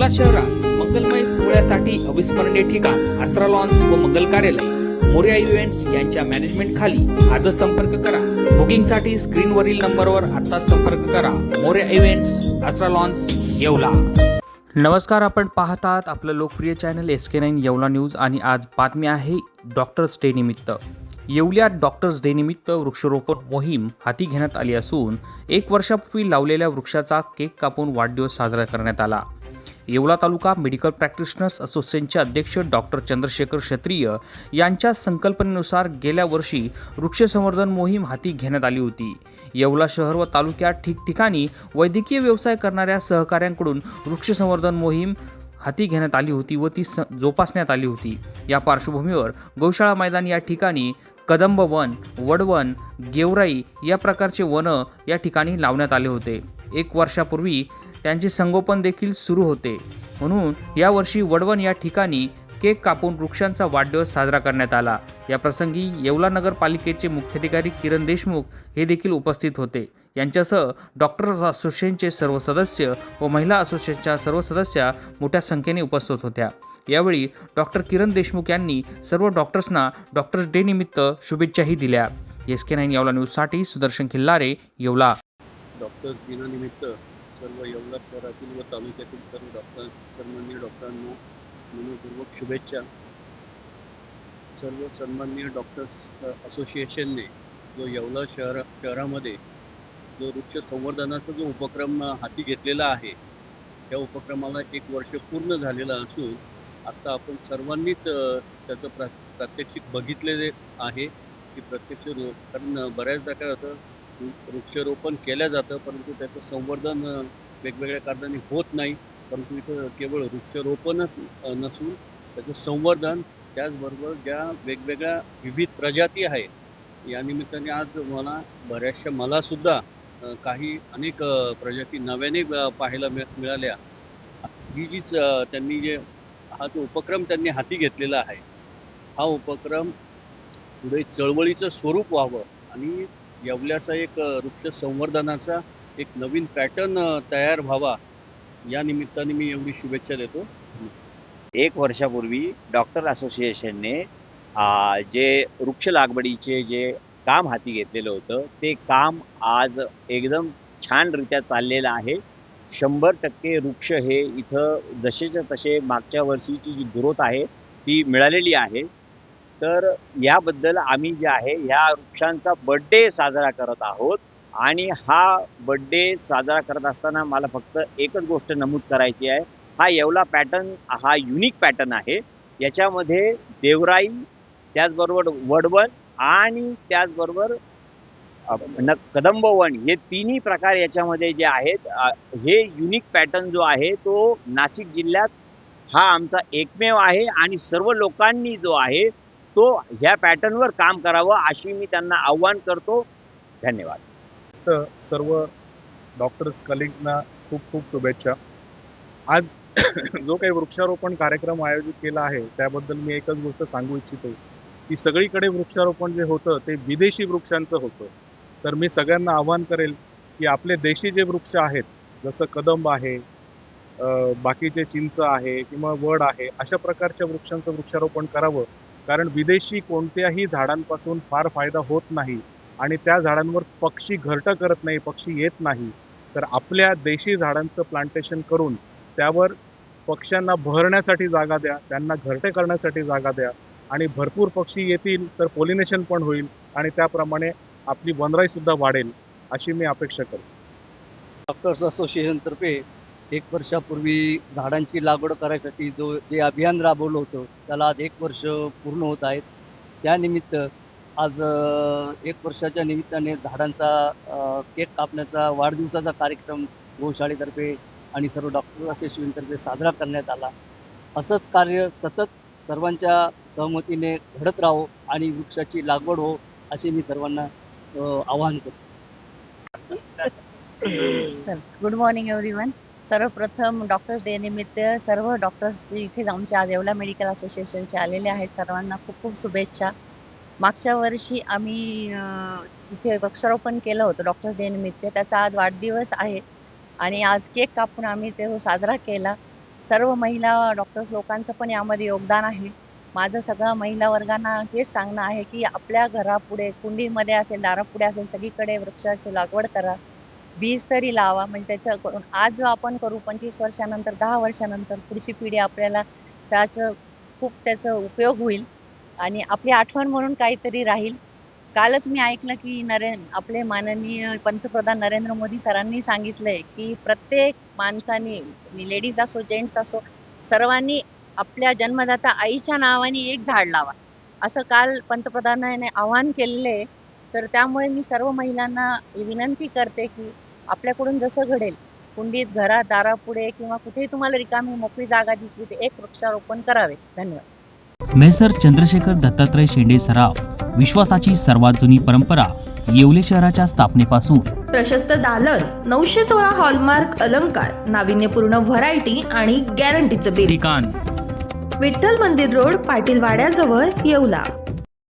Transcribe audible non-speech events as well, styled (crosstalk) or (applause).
येवला शहरात मंगलमय सोहळ्यासाठी अविस्मरणीय ठिकाण आस्त्रा लॉन्स व मंगल कार्यालय. मोर्या इव्हेंट्स यांच्या मॅनेजमेंट खाली आजच संपर्क करा. बुकिंगसाठी स्क्रीनवरील नंबरवर आता संपर्क करा. Morya events Astra lawns Yeola. नमस्कार आपण पाहतात आपलं लोकप्रिय channel S K nine Yeola news आणि आज बातमी आहे डॉक्टर्स डे निमित्त. येवल्यात डॉक्टर्स डे निमित्त वृक्षारोपण मोहीम हाती घेण्यात आली असून एक वर्षापूर्वी लावलेल्या वृक्षाचा केक कापून वाढदिवस साजरा करण्यात आला. येवला तालुका मेडिकल प्रॅक्टिशनर्स असोसिएशनचे अध्यक्ष डॉक्टर चंद्रशेखर क्षत्रिय यांच्या संकल्पनेनुसार गेल्या वर्षी वृक्षसंवर्धन मोहीम हाती घेण्यात आली होती. येवला शहर व तालुक्यात ठिकठिकाणी वैद्यकीय व्यवसाय करणाऱ्या सहकाऱ्यांकडून वृक्षसंवर्धन मोहीम हाती घेण्यात आली होती व ती स जोपासण्यात आली होती. या पार्श्वभूमीवर गौशाळा मैदान या ठिकाणी कदंब वन वडवन गेवराई या प्रकारचे वन या ठिकाणी लावण्यात आले होते. एक वर्षापूर्वी त्यांचे संगोपन देखील सुरू होते. म्हणून यावर्षी वडवण या ठिकाणी केक कापून वृक्षांचा वाढदिवस साजरा करण्यात आला. या प्रसंगी येवला नगरपालिकेचे मुख्याधिकारी किरण देशमुख हे देखील उपस्थित होते. यांच्यासह डॉक्टर्स असोसिएशनचे सर्व सदस्य व महिला असोसिएशनच्या सर्व सदस्या मोठ्या संख्येने उपस्थित होत्या. यावेळी डॉक्टर किरण देशमुख यांनी सर्व डॉक्टर्सना डॉक्टर्स डे निमित्त शुभेच्छाही दिल्या. एस के नाईन येवला न्यूजसाठी सुदर्शन खिल्लारे येवला. डॉक्टर दिनानिमित्त सर्व येवला शहरातील व तालुक्यातील सर्व डॉक्टर सन्माननीय डॉक्टरांना मनपूर्वक शुभेच्छा. सर्व सन्माननीय डॉक्टर्स असोसिएशनने जो येवला शहर शहरामध्ये जो वृक्ष संवर्धनाचा जो उपक्रम हाती घेतलेला आहे त्या उपक्रमाला एक वर्ष पूर्ण झालेलं असून आत्ता आपण सर्वांनीच त्याचं प्रा प्रात्यक्षिक बघितलेले आहे की प्रत्यक्ष कारण बऱ्याचदा काय होतं वृक्षारोपण केलं जातं परंतु त्याचं संवर्धन वेगवेगळ्या कारणाने होत नाही. परंतु इथं केवळ वृक्षारोपणच नसून त्याचं संवर्धन त्याचबरोबर ज्या वेगवेगळ्या विविध प्रजाती आहेत या निमित्ताने आज मला बऱ्याचशा मलासुद्धा काही अनेक प्रजाती नव्याने पाहायला मिळ मिळाल्या. ही जीच त्यांनी जे हा जो उपक्रम त्यांनी हाती घेतलेला आहे हा उपक्रम पुढे चळवळीचं स्वरूप व्हावं आणि येवल्याचा एक वृक्ष संवर्धनाचा एक नवीन पॅटर्न तयार व्हावा या निमित्ताने मी एवढी शुभेच्छा देतो. एक वर्षापूर्वी डॉक्टर असोसिएशनने जे वृक्ष लागवडीचे जे काम हाती घेतलेलं होतं ते काम आज एकदम छानरित्या चाललेलं आहे. शंभर टक्के वृक्ष हे इथं जसेच्या तसे मागच्या वर्षीची जी ग्रोथ आहे ती मिळालेली आहे. तर याबद्दल आम्ही जे आहे ह्या वृक्षांचा बड्डे साजरा करत आहोत. आणि हा बड्डे साजरा करत असताना मला फक्त एकच गोष्ट नमूद करायची आहे. हा येवला पॅटर्न हा युनिक पॅटर्न आहे. याच्यामध्ये देवराई त्याचबरोबर वडवण आणि त्याचबरोबर न कदंबवन हे तिन्ही प्रकार याच्यामध्ये जे आहेत हे युनिक पॅटर्न जो आहे तो नाशिक जिल्ह्यात हा आमचा एकमेव आहे. आणि सर्व लोकांनी जो आहे तो ह्या पॅटर्नवर काम करावं अशी मी त्यांना आव्हान करतो. धन्यवाद. तर सर्व डॉक्टर्स कलिग्सना खूप खूप शुभेच्छा. आज (coughs) जो काही वृक्षारोपण कार्यक्रम आयोजित केला आहे त्याबद्दल मी एकच गोष्ट सांगू इच्छितो की सगळीकडे वृक्षारोपण जे होतं ते विदेशी वृक्षांचं होतं. तर मी सगळ्यांना आवाहन करेल की आपले देशी जे वृक्ष आहेत जसं कदंब आहे बाकीचे चिंच आहे किंवा वड आहे अशा प्रकारच्या वृक्षांचं वृक्षारोपण करावं. कारण विदेशी कोणत्याही झाडांपासून फार फायदा होत नाही आणि त्या झाडांवर पक्षी घरटं करत नाही पक्षी येत नाही. तर आपल्या देशी झाडांचं प्लांटेशन करून त्यावर पक्ष्यांना बहरण्यासाठी जागा द्या त्यांना घरटे करण्यासाठी जागा द्या आणि भरपूर पक्षी येतील तर पोलिनेशन पण होईल आणि त्याप्रमाणे आपली वनराईसुद्धा वाढेल अशी मी अपेक्षा करतो. डॉक्टर्स असोसिएशनतर्फे एक वर्षापूर्वी झाडांची लागवड करायसाठी जो जे अभियान राबवलं होतं त्याला आज एक वर्ष पूर्ण होत आहेत. त्यानिमित्त आज एक वर्षाच्या निमित्ताने झाडांचा केक कापण्याचा वाढदिवसाचा कार्यक्रम गोशाळेतर्फे आणि सर्व डॉक्टर असोसिएशनतर्फे साजरा करण्यात आला. असंच कार्य सतत सर्वांच्या सहमतीने घडत राहो आणि वृक्षाची लागवड हो असे मी सर्वांना आवाहन करतो. गुड मॉर्निंग एव्हरी वन सर्वप्रथम डॉक्टर्स डे निमित्त सर्व डॉक्टर्स जे इथे आमच्या आज येवला मेडिकल असोसिएशनचे आलेले आहेत सर्वांना खूप खूप शुभेच्छा. मागच्या वर्षी आम्ही इथे वृक्षारोपण केलं होतं डॉक्टर्स डे निमित्त. त्याचा आज वाढदिवस आहे आणि आज केक कापून आम्ही ते साजरा केला. सर्व महिला डॉक्टर्स लोकांचं पण यामध्ये योगदान आहे. माझं सगळं महिला वर्गांना हेच सांगणं आहे की आपल्या घरापुढे कुंडीमध्ये असेल दारापुढे असेल सगळीकडे वृक्षाची लागवड करा. बीज तरी लावा म्हणजे त्याचं आज जो आपण करू पंचवीस वर्षानंतर दहा वर्षानंतर पुढची पिढी आपल्याला त्याचं खूप त्याचा उपयोग होईल. आणि आपली आठवण म्हणून काहीतरी राहील. कालच मी ऐकलं की नरे आपले माननीय पंतप्रधान नरेंद्र मोदी सरांनी सांगितलंय की प्रत्येक माणसाने लेडीज असो जेंट्स असो सर्वांनी आपल्या जन्मदाता आईच्या नावाने एक झाड लावा. असं काल पंतप्रधानाने आवाहन केलेलं आहे तर त्यामुळे मी सर्व महिलांना विनंती करते की आपल्याकडून जसं घडेल कुंडीत घरात दारापुढे किंवा कुठेही तुम्हाला रिकामी मोकळी जागा दिसली तर एक वृक्षारोपण करावे. धन्यवाद. मेसर चंद्रशेखर दत्तात्रय शेंडे सराफ विश्वासाची सर्वात जुनी परंपरा येवले शहराच्या स्थापनेपासून. प्रशस्त दालन नऊशे सोळा हॉलमार्क अलंकार नाविन्यपूर्ण व्हरायटी आणि गॅरंटीचं बिल ठिकाण. विठ्ठल मंदिर रोड पाटील वाड्याजवळ येवला.